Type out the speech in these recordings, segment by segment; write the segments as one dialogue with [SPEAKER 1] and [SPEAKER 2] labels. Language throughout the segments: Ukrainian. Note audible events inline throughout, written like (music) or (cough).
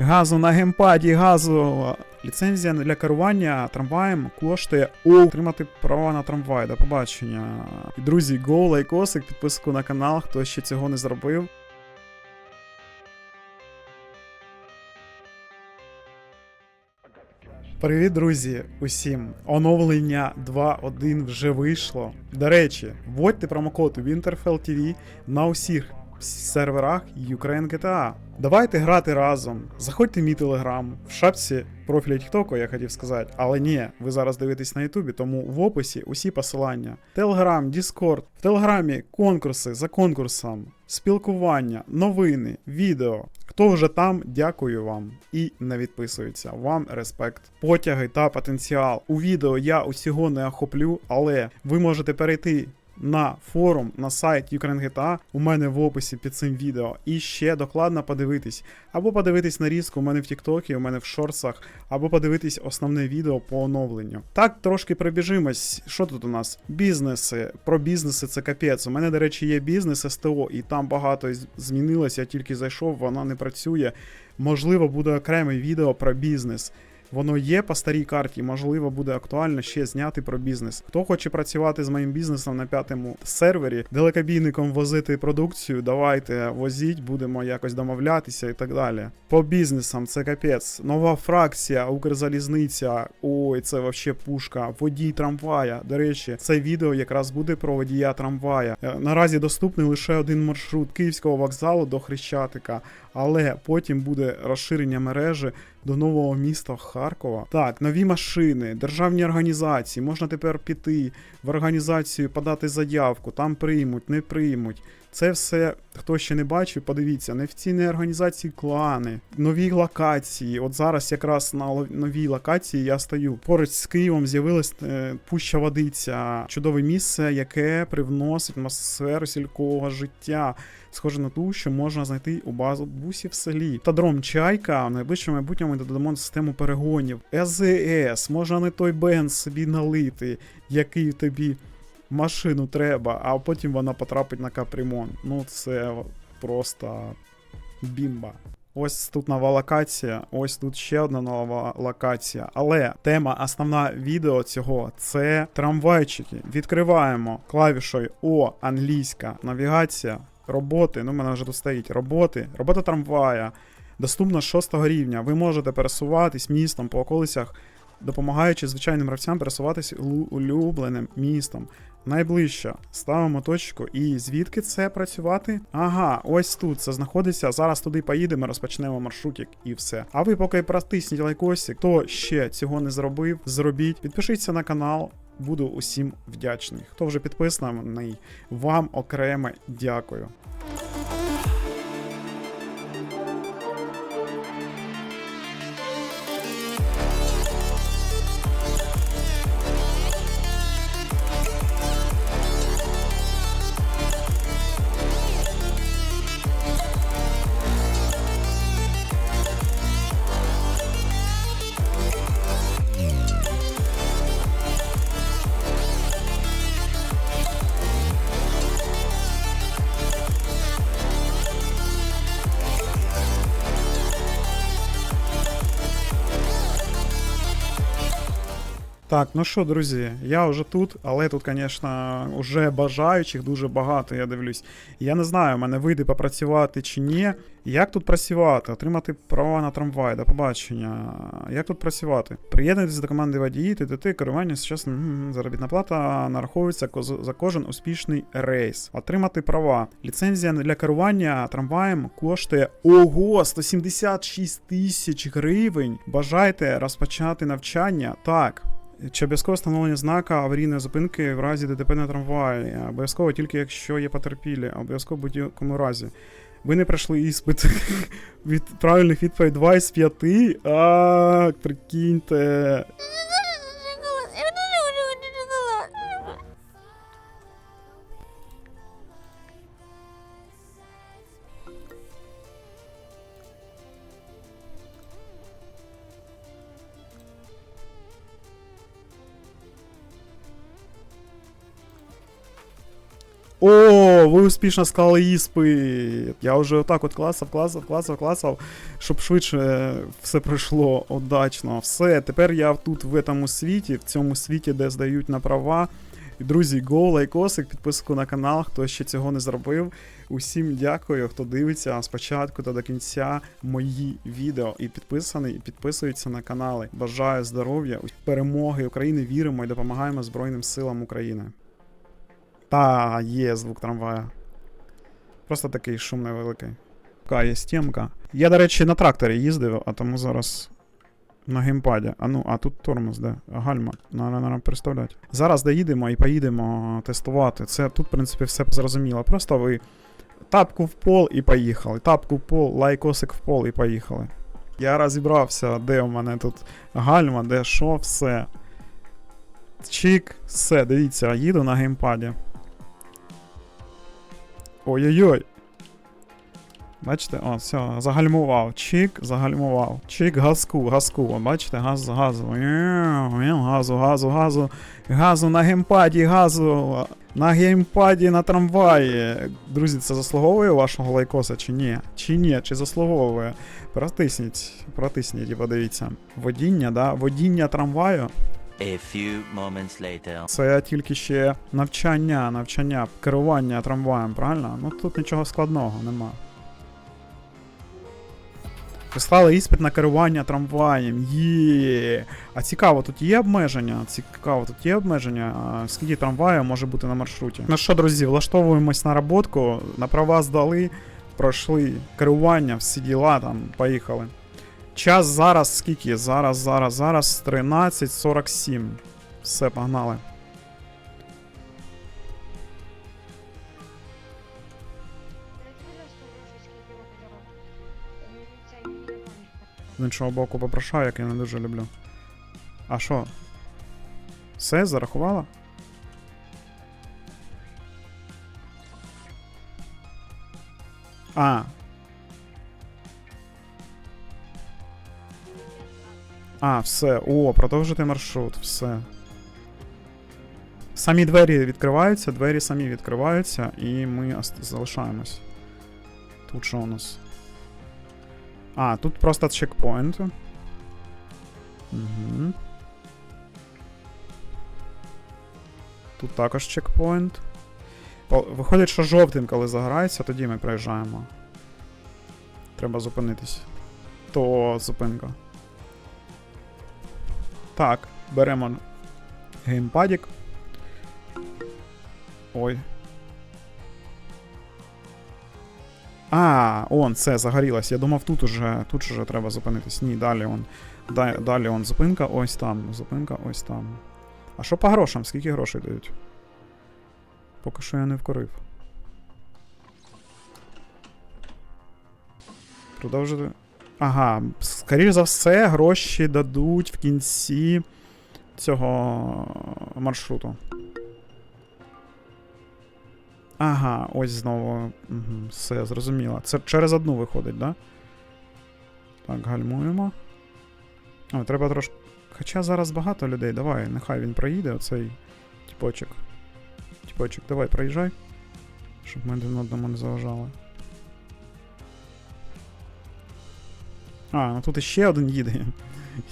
[SPEAKER 1] Газу на геймпаді, газу. Ліцензія для керування трамваєм коштує отримати права на трамвай. До побачення. І, Друзі, го, лайкосик, підписку на канал, хто ще цього не зробив. Привіт, друзі, усім! Оновлення 2.1 вже вийшло. До речі, вводьте промокод Winterfell TV на усіх серверах Ukraine GTA. Давайте грати разом. Заходьте в мій телеграм в шапці профіля Тіктоку, я хотів сказати. Але ні, ви зараз дивитесь на Ютубі, тому в описі усі посилання. Телеграм, Діскорд. В Телеграмі конкурси за конкурсом, спілкування, новини, відео. Хто вже там, дякую вам і не відписується. Вам респект. Потяги та потенціал. У відео я усього не охоплю, але ви можете перейти на форум на сайт Ukraine GTA у мене в описі під цим відео і ще докладно подивитись. Або подивитись нарізку у мене в Тіктокі, у мене в шорсах, або подивитись основне відео по оновленню. Так, трошки пробіжимось. Що тут у нас? Бізнеси. Про бізнеси це капець. У мене, до речі, є бізнес СТО, і там багато з- змінилось. Я тільки зайшов, вона не працює. Можливо, буде окреме відео про бізнес. Воно є по старій карті, можливо, буде актуально ще зняти про бізнес. Хто хоче працювати з моїм бізнесом на п'ятому сервері, далекобійником возити продукцію, давайте возіть, будемо якось домовлятися і так далі. По бізнесам це капець. Нова фракція, Укрзалізниця. Ой, це вообще пушка. Водій трамвая. До речі, це відео якраз буде про водія трамвая. Е, Наразі доступний лише один маршрут Київського вокзалу до Хрещатика, але потім буде розширення мережі до нового міста Харкова. Так, нові машини, державні організації. Можна тепер піти в організацію, подати заявку, там приймуть, не приймуть. Це все, хто ще не бачив, подивіться, неофіційні організації клани, нові локації. От зараз якраз на новій локації я стою. Поруч з Києвом з'явилась е, пуща водиця, чудове місце, яке привносить атмосферу сільського життя. Схоже на ту, що можна знайти у базу-бусі в селі. Тадром Чайка в найближчому майбутньому додамо систему перегонів. ЕЗС, можна не той бенз собі налити, який тобі машину треба, а потім вона потрапить на капремонт. Ну це просто бімба. Ось тут нова локація, ось тут ще одна нова локація. Але тема основна відео цього це трамвайчики. Відкриваємо клавішою О, англійська навігація, роботи. Ну, в мене вже тут стоїть роботи, робота трамвая. Доступна з 6 рівня. Ви можете пересуватись містом по околицях, допомагаючи звичайним гравцям пересуватись улю- улюбленим містом. Найближче ставимо точку. І звідки це працювати? Ага, ось тут це знаходиться. Зараз туди поїдемо, розпочнемо маршрутик і все. А ви поки протисніть лайкосик, хто ще цього не зробив, зробіть. Підпишіться на канал. Буду усім вдячний. Хто вже підписаний, вам окреме дякую. Так, ну що, друзі, я вже тут, але тут, звісно, вже бажаючих дуже багато, я дивлюсь. Я не знаю, в мене вийде попрацювати чи ні. Як тут працювати? Отримати права на трамвай, до побачення. Як тут працювати? Приєднуйтесь до команди водії, ТТТ, керування сучасним заробітна плата нараховується за кожен успішний рейс. Отримати права. Ліцензія для керування трамваєм коштує ого 176 тисяч гривень. Бажаєте розпочати навчання? Так. Чи обов'язково встановлення знака аварійної зупинки в разі ДТП на трамваї? Обов'язково тільки якщо є потерпілі, обов'язково в будь-якому разі. Ви не пройшли іспит (laughs) від правильних відповідей 2 із 5. А, прикиньте. О, ви успішно склали іспит. Я вже отак от класав, класав, класав, класав, щоб швидше все пройшло удачно. Все, тепер я тут в цьому світі, в цьому світі, де здають на права. Друзі, го, лайкосик, підписку на канал, хто ще цього не зробив. Усім дякую, хто дивиться спочатку та до кінця мої відео і підписаний, і підписується на канали. Бажаю здоров'я, перемоги України, віримо і допомагаємо Збройним силам України. Та, є звук трамвая. Просто такий шум невеликий. Така є стімка. Я, до речі, на тракторі їздив, а тому зараз на геймпаді. А ну, а тут тормоз, де? Гальма. Надо, надо представляти. Зараз доїдемо і поїдемо тестувати. Це тут, в принципі, все зрозуміло. Просто ви тапку в пол і поїхали. Тапку в пол, лайкосик в пол і поїхали. Я розібрався, де у мене тут гальма, де що, все. Чик, все, дивіться, їду на геймпаді. Ой-ой-ой. Бачите, о, все, загальмував. Чик, загальмував. Чик, газку, газку. О, бачите, газ, газу. Газу, газу, газу. Газу на геймпаді, газу. На геймпаді, на трамваї. Друзі, це заслуговує вашого лайкоса чи ні? Чи ні? Чи заслуговує? Протисніть, протисніть і подивіться. Водіння, да? Водіння трамваю.
[SPEAKER 2] A few moments later.
[SPEAKER 1] Це тільки ще навчання, навчання, керування трамваєм, правильно? Ну тут нічого складного нема. Прислали іспит на керування трамваєм. Є. А цікаво, тут є обмеження? Цікаво, тут є обмеження. А скільки трамваїв може бути на маршруті? Ну що, друзі, влаштовуємось на роботку, на права здали, пройшли керування, всі діла там, поїхали. Час зараз скільки? Зараз, зараз, зараз 13.47. Все, погнали. З іншого боку попрошаю, як я не дуже люблю. А що? Все, зарахувала? А. А, все. О, продовжити маршрут, все. Самі двері відкриваються, двері самі відкриваються, і ми залишаємось. Тут що у нас? А, тут просто чекпоінт. Угу. Тут також чекпоінт. Виходить, що жовтим, коли загорається, тоді ми проїжджаємо. Треба зупинитись. То зупинка. Так, беремо геймпадік. Ой. А, он, це загорілось. Я думав, тут уже, тут уже треба зупинитись. Ні, далі он. Далі он зупинка, ось там. Зупинка, ось там. А що по грошам? Скільки грошей дають? Поки що я не вкорив. Продовжити. Ага, скоріш за все, гроші дадуть в кінці цього маршруту. Ага, ось знову. Угу, все, зрозуміло. Це через одну виходить, да? Так, гальмуємо. О, треба трошки. Хоча зараз багато людей, давай, нехай він проїде, оцей тіпочок. Тіпочок, давай, проїжджай. Щоб ми один одному не заважали. А, ну тут іще один їде.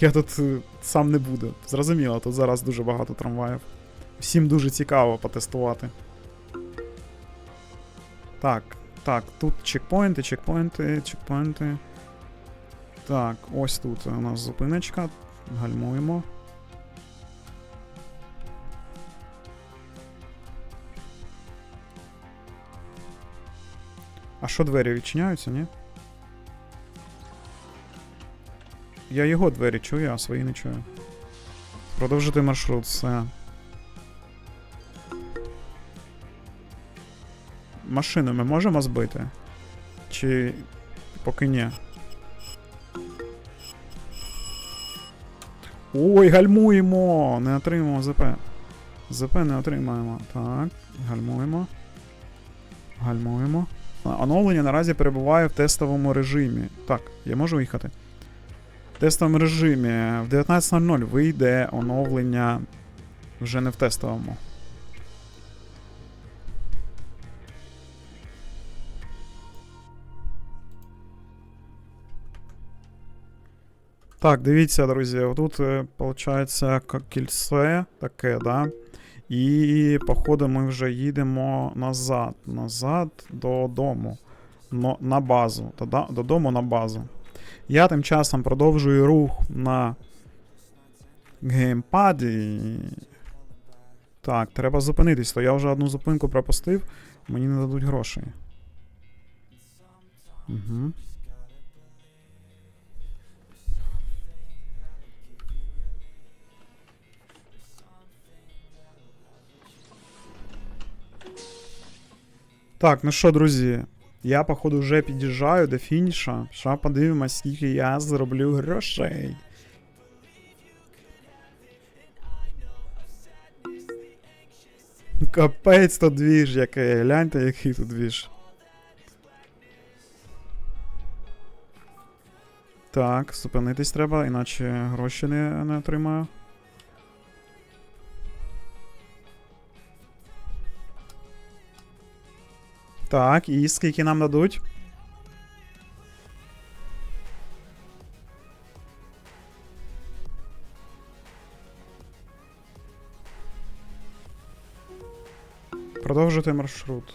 [SPEAKER 1] Я тут е, сам не буду. Зрозуміло, тут зараз дуже багато трамваїв. Всім дуже цікаво потестувати. Так, так, тут чекпоінти, чекпоінти, чекпоінти. Так, ось тут у нас зупиночка. Гальмуємо. А що двері відчиняються, ні? Я його двері чую, а свої не чую. Продовжити маршрут, все. Машину ми можемо збити? Чи поки ні? Ой, гальмуємо! Не отримуємо ЗП. ЗП не отримаємо. Так, гальмуємо. Гальмуємо. Оновлення наразі перебуває в тестовому режимі. Так, я можу їхати тестовому режимі. В 19.00 вийде оновлення вже не в тестовому. Так, дивіться, друзі, Тут виходить е, кільце таке, да? І, походу, ми вже їдемо назад, назад додому. Но, на базу. Додому на базу. Я тим часом продовжую рух на геймпаді. Так, треба зупинитись, то я вже одну зупинку пропустив, мені не дадуть грошей. Угу. Так, ну що, друзі, я, походу, вже під'їжджаю до фініша. Що подивимось, скільки я зароблю грошей. Капець то двіж який. Гляньте, який тут двіж. Так, зупинитись треба, іначе гроші не, не отримаю. Так, і скільки нам дадуть? Продовжити маршрут.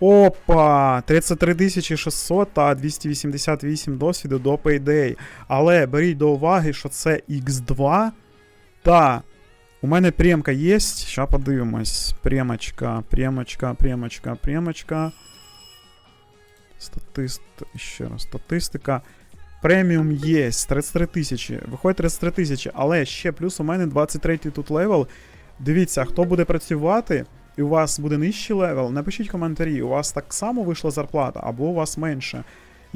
[SPEAKER 1] Опа! 33 600 та 288 досвіду до Payday. Але беріть до уваги, що це X2. Та у мене премка є. Ща подивимось. Премочка, премочка, премочка, премочка. Статист... Ще раз, статистика. Преміум є. 33 тисячі. Виходить 33 тисячі. Але ще плюс у мене 23 тут левел. Дивіться, хто буде працювати, і у вас буде нижчий левел, напишіть коментарі, у вас так само вийшла зарплата, або у вас менше.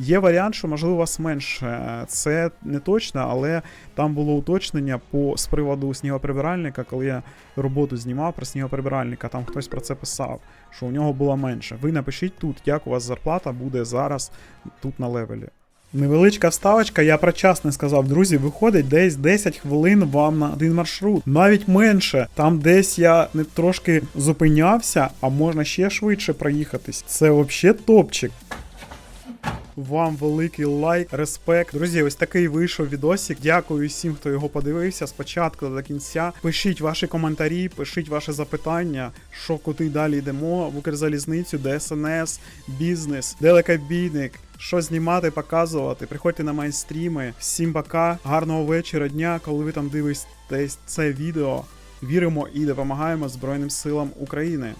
[SPEAKER 1] Є варіант, що можливо у вас менше. Це не точно, але там було уточнення по з приводу снігоприбиральника, коли я роботу знімав про снігоприбиральника, там хтось про це писав, що у нього було менше. Ви напишіть тут, як у вас зарплата буде зараз тут на левелі. Невеличка вставочка, я про час не сказав, друзі, виходить десь 10 хвилин вам на один маршрут. Навіть менше. Там десь я не трошки зупинявся, а можна ще швидше проїхатись. Це взагалі топчик. Вам великий лайк, респект. Друзі, ось такий вийшов відосик. Дякую всім, хто його подивився спочатку до кінця. Пишіть ваші коментарі, пишіть ваші запитання, що куди далі йдемо, в Укрзалізницю, ДСНС, бізнес, далекобійник. Що знімати, показувати, приходьте на майнстріми. Всім пока, гарного вечора, дня, коли ви там дивитесь це відео. Віримо і допомагаємо Збройним силам України.